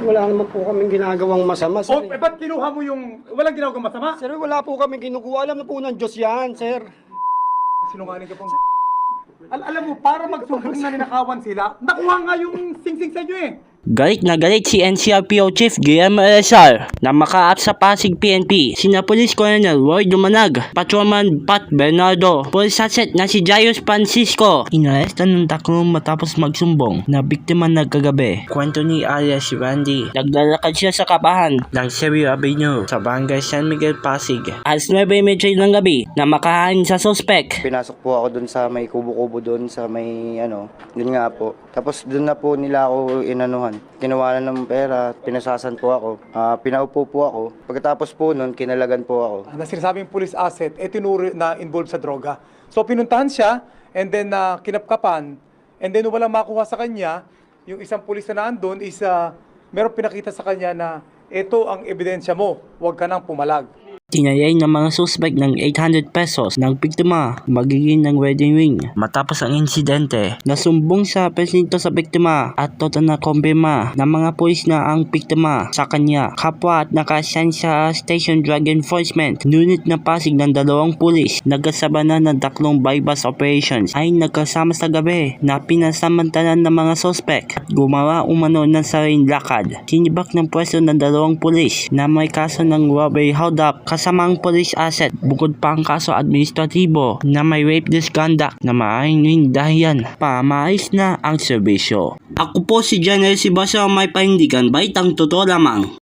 Wala naman po kaming ginagawang masama, sir. O, eh, ba't kinuha mo yung walang ginawang masama? Sir, wala po kaming kinukuha. Alam na po ng Diyos yan, sir. Sinungaling ka pong... Al alam mo, para magsumbong na ninakawan sila, nakuha nga yung sing-sing sa inyo eh. Galit na galit si NCRPO Chief Guillermo Elazar na makaat sa Pasig PNP. Sina Police Colonel Roy Dumanag, Patrolman Pat Bernardo, Police Asset na si Jaius Francisco. Inarestan ng taklong matapos magsumbong na biktima nagkagabi. Kwento ni alias si Randy. Naglalakad siya sa kabahan ng Serio Avenue sa Barangay San Miguel, Pasig. Alas 9.30 ng gabi na makahain sa suspect. Pinasok po ako doon sa may kubo-kubo doon sa may ano, yun nga po. Tapos doon na po nila ako inanuhan. Tinawalan ng pera, pinasasan po ako. Ah, pinaupo po ako. Pagkatapos po noon, kinalagan po ako. Na sinasabing police asset, eh tinuri na involved sa droga. So pinuntahan siya, and then na kinapkapan, and then walang makuha sa kanya, yung isang pulis na nandun is, uh, meron pinakita sa kanya na ito ang ebidensya mo, huwag ka nang pumalag. Tinayay ng mga suspect ng 800 pesos ng biktima magiging ng wedding ring. Matapos ang insidente, nasumbong sa presinto sa biktima at total na kumpirma ng mga pulis na ang biktima sa kanya. Kapwa at nakasign sa Station Drug Enforcement. Ngunit na pasig ng dalawang pulis nagkasaba na ng taklong bypass operations ay nagkasama sa gabi na pinasamantalan ng mga suspect. Gumawa umano ng sariling lakad. Sinibak ng pwesto ng dalawang pulis na may kaso ng robbery hold kasamang police asset bukod pa ang kaso administratibo na may rape misconduct na maaaring dahilan pa maayos na ang serbisyo. Ako po si Janel Sibasa may pahindigan baitang totoo lamang.